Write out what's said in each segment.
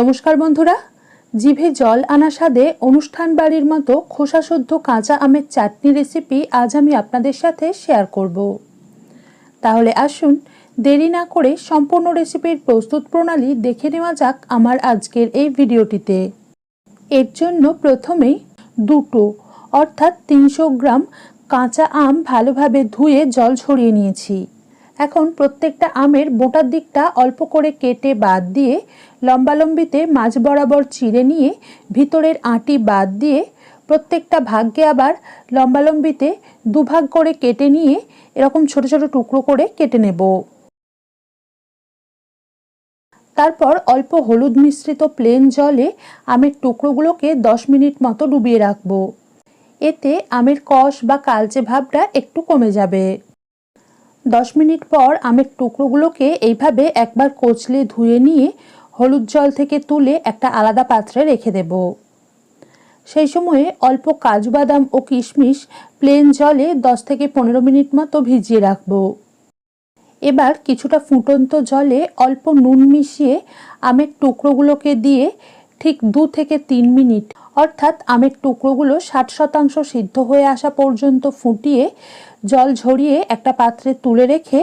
নমস্কার বন্ধুরা। জিভে জল আনা স্বাদে অনুষ্ঠান বাড়ির মতো খোসাসুদ্ধ কাঁচা আমের চাটনি রেসিপি আজ আমি আপনাদের সাথে শেয়ার করব। তাহলে আসুন দেরি না করে সম্পূর্ণ রেসিপির প্রস্তুত প্রণালী দেখে নেওয়া যাক আমার আজকের এই ভিডিওটিতে। এর জন্য প্রথমেই দুটো অর্থাৎ তিনশো গ্রাম কাঁচা আম ভালোভাবে ধুয়ে জল ছড়িয়ে নিয়েছি। এখন প্রত্যেকটা আমের বোটার দিকটা অল্প করে কেটে বাদ দিয়ে লম্বালম্বিতে মাঝ বরাবর চিড়ে নিয়ে ভিতরের আঁটি বাদ দিয়ে প্রত্যেকটা ভাগকে আবার লম্বালম্বিতে দুভাগ করে কেটে নিয়ে এরকম ছোট ছোট টুকরো করে কেটে নেব। তারপর অল্প হলুদ মিশ্রিত প্লেন জলে আমের টুকরোগুলোকে দশ মিনিট মতো ডুবিয়ে রাখব। এতে আমের কষ বা কালচে ভাবটা একটু কমে যাবে। দশ মিনিট পর আমের টুকরোগুলোকে এইভাবে একবার কচলে ধুয়ে নিয়ে হলুদ জল থেকে তুলে একটা আলাদা পাত্রে রেখে দেব। সেই সময়ে অল্প কাজু বাদাম ও কিশমিশ প্লেন জলে দশ থেকে পনেরো মিনিট মতো ভিজিয়ে রাখব। এবার কিছুটা ফুটন্ত জলে অল্প নুন মিশিয়ে আমের টুকরোগুলোকে দিয়ে ঠিক দু থেকে তিন মিনিট। অর্থাৎ আমের টুকরোগুলো ষাট শতাংশ সিদ্ধ হয়ে আসা পর্যন্ত ফুটিয়ে জল ঝরিয়ে একটা পাত্রে তুলে রেখে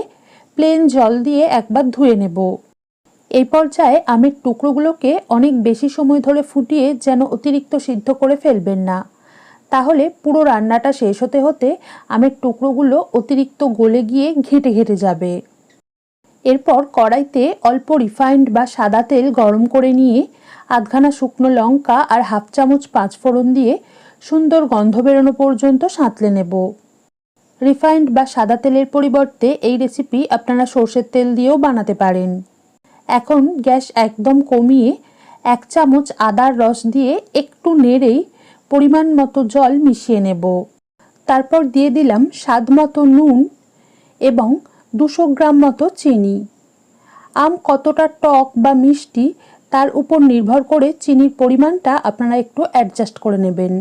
প্লেন জল দিয়ে একবার ধুয়ে নেব। এই পর্যায়ে আমের টুকরোগুলোকে অনেক বেশি সময় ধরে ফুটিয়ে যেন অতিরিক্ত সিদ্ধ করে ফেলবেন না। তাহলে পুরো রান্নাটা শেষ হতে হতে আমের টুকরোগুলো অতিরিক্ত গলে গিয়ে ঘেঁটে ঘেঁটে যাবে। এরপর কড়াইতে অল্প রিফাইন্ড বা সাদা তেল গরম করে নিয়ে আধখানা শুকনো লঙ্কা আর হাফ চামচ পাঁচফোড়ন দিয়ে সুন্দর গন্ধ বেরোনো পর্যন্ত সাঁতলে নেব। রিফাইন্ড বা সাদা তেলের পরিবর্তে এই রেসিপি আপনারা সর্ষের তেল দিয়েও বানাতে পারেন। এখন গ্যাস একদম কমিয়ে এক চামচ আদার রস দিয়ে একটু নেড়েই পরিমাণ মতো জল মিশিয়ে নেব। তারপর দিয়ে দিলাম স্বাদ মতো নুন এবং দুশো গ্রাম মতো চিনি। আম কতটা টক বা মিষ্টি, তার উপর নির্ভর করে চিনির পরিমাণটা আপনারা একটু অ্যাডজাস্ট করে নেবেন।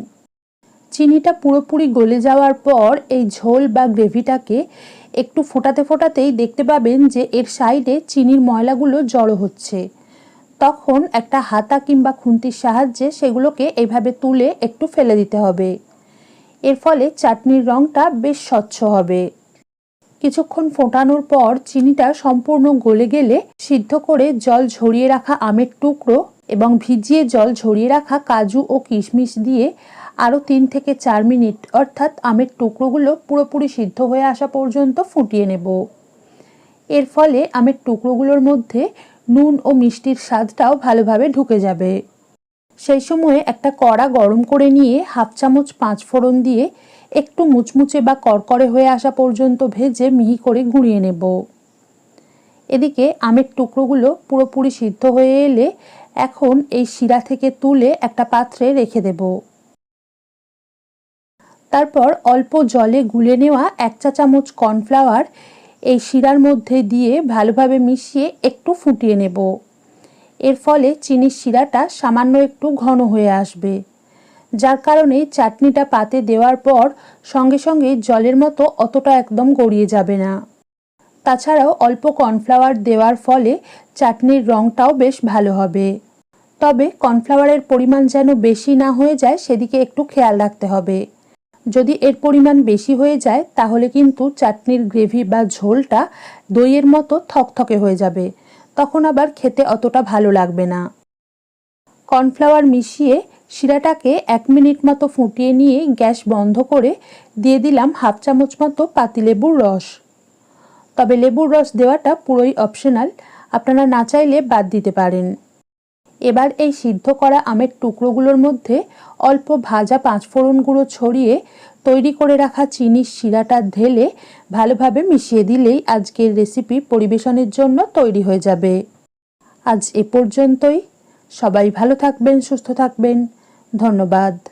চিনিটা পুরোপুরি গলে যাওয়ার পর এই ঝোল বা গ্রেভিটাকে একটু ফোটাতে ফোটাতেই দেখতে পাবেন যে এর সাইডে চিনির ময়লাগুলো জড়ো হচ্ছে। তখন একটা হাতা কিংবা খুন্তির সাহায্যে সেগুলোকে এইভাবে তুলে একটু ফেলে দিতে হবে। এর ফলে চাটনির রঙটা বেশ স্বচ্ছ হবে। কিছুক্ষণ ফোটানোর পর চিনিটা সম্পূর্ণ গলে গেলে সিদ্ধ করে জল ঝরিয়ে রাখা আমের টুকরো এবং ভিজিয়ে জল ঝরিয়ে রাখা কাজু ও কিশমিশ দিয়ে আরও তিন থেকে চার মিনিট, অর্থাৎ আমের টুকরোগুলো পুরোপুরি সিদ্ধ হয়ে আসা পর্যন্ত ফুটিয়ে নেব। এর ফলে আমের টুকরোগুলোর মধ্যে নুন ও মিষ্টির স্বাদটাও ভালোভাবে ঢুকে যাবে। সেই সময়ে একটা কড়া গরম করে নিয়ে হাফ চামচ পাঁচ ফোড়ন দিয়ে একটু মুচমুচে বা করকরে হয়ে আসা পর্যন্ত ভেজে মিহি করে গুঁড়িয়ে নেব। এদিকে আমের টুকরোগুলো পুরোপুরি সিদ্ধ হয়ে এলে এখন এই শিরা থেকে তুলে একটা পাত্রে রেখে দেব। তারপর অল্প জলে গুলে নেওয়া এক চা চামচ কর্নফ্লাওয়ার এই শিরার মধ্যে দিয়ে ভালোভাবে মিশিয়ে একটু ফুটিয়ে নেব। এর ফলে চিনির শিরাটা সামান্য একটু ঘন হয়ে আসবে। যার কারণে চাটনিটা পাতে দেওয়ার পর সঙ্গে সঙ্গে জলের মতো অতটা একদম গড়িয়ে যাবে না। তাছাড়াও অল্প কর্নফ্লাওয়ার দেওয়ার ফলে চাটনির রঙটাও বেশ ভালো হবে। তবে কর্নফ্লাওয়ারের পরিমাণ যেন বেশি না হয়ে যায় সেদিকে একটু খেয়াল রাখতে হবে। যদি এর পরিমাণ বেশি হয়ে যায়, তাহলে কিন্তু চাটনির গ্রেভি বা ঝোলটা দইয়ের মতো থকথকে হয়ে যাবে। তখন আবার খেতে অতটা ভালো লাগবে না। কর্নফ্লাওয়ার মিশিয়ে শিরাটাকে এক মিনিট মতো ফুটিয়ে নিয়ে গ্যাস বন্ধ করে দিয়ে দিলাম হাফ চামচ মতো পাতিলেবুর রস। তবে লেবুর রস দেওয়াটা পুরোই অপশনাল আপনারা না চাইলে বাদ দিতে পারেন। এবার এই সিদ্ধ করা আমের টুকরোগুলোর মধ্যে অল্প ভাজা পাঁচফোড়ন গুঁড়ো ছড়িয়ে তৈরি করে রাখা চিনির শিরাটা ঢেলে ভালোভাবে মিশিয়ে দিলেই আজকের রেসিপি পরিবেশনের জন্য তৈরি হয়ে যাবে। আজ এ পর্যন্তই। সবাই ভালো থাকবেন, সুস্থ থাকবেন। ধন্যবাদ।